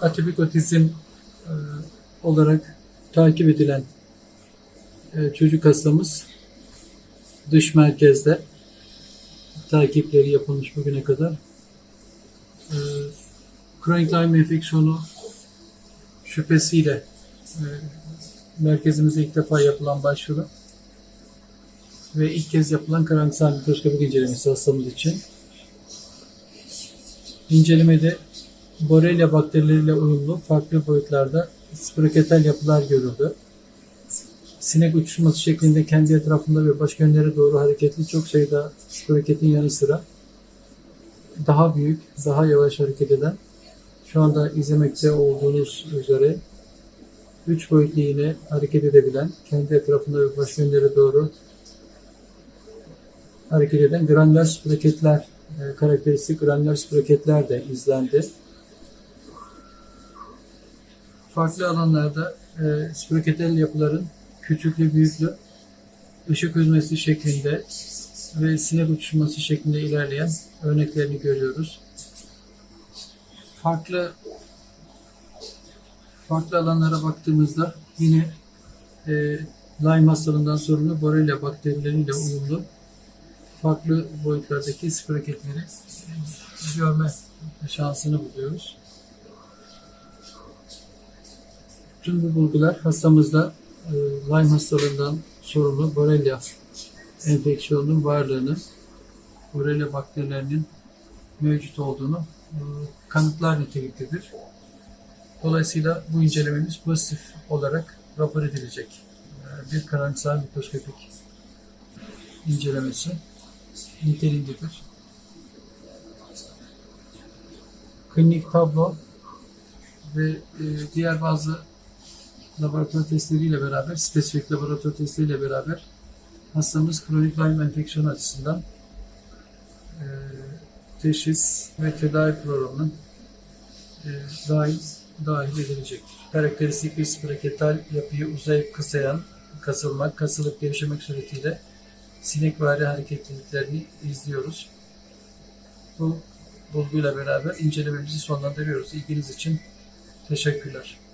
atipik otizm e, olarak takip edilen e, çocuk hastamız dış merkezde takipleri yapılmış bugüne kadar. E, kronik Lyme enfeksiyonu şüphesiyle e, merkezimize ilk defa yapılan başvuru ve ilk kez yapılan karantinal mikroskopik incelemesi hastamız için. İncelemede Borrelia bakterileriyle uyumlu farklı boyutlarda spiroketal yapılar görüldü. Sinek uçuşması şeklinde kendi etrafında ve başka yönlere doğru hareketli çok sayıda spiroketin yanı sıra daha büyük, daha yavaş hareket eden, şu anda izlemekte olduğunuz üzere üç boyutlu yine hareket edebilen, kendi etrafında ve başka yönlere doğru hareket eden granüler spiraketler, e, karakteristik granüler spiraketler de izlendi. Farklı alanlarda e, spiraketel yapıların küçüklü büyüklü ışık hüzmesi şeklinde ve sinek uçuşması şeklinde ilerleyen örneklerini görüyoruz. Farklı farklı alanlara baktığımızda yine e, Lyme hastalığından sorumlu Borrelia bakterileriyle uyumlu farklı boyutlardaki spiraketleri görme şansını buluyoruz. Tüm bu bulgular hastamızda e, Lyme hastalığından sorumlu Borrelia enfeksiyonunun varlığını, Borrelia bakterilerinin mevcut olduğunu e, kanıtlar niteliktedir. Dolayısıyla bu incelememiz pozitif olarak rapor edilecek. E, Bir karantinal mikroskopik incelemesi niteliğindedir. Klinik tablo ve e, diğer bazı laboratuvar testleriyle beraber, spesifik laboratuvar testleriyle beraber hastamız kronik Lyme enfeksiyonu açısından e, teşhis ve tedavi programının e, dahil, dahil edilecektir. Karakteristik bir spiroketal yapıyı uzayıp kısayan, kasılmak, kasılıp gevşemek suretiyle sinekvari hareketliliklerini izliyoruz. Bu bulguyla beraber incelememizi sonlandırıyoruz. İlginiz için teşekkürler.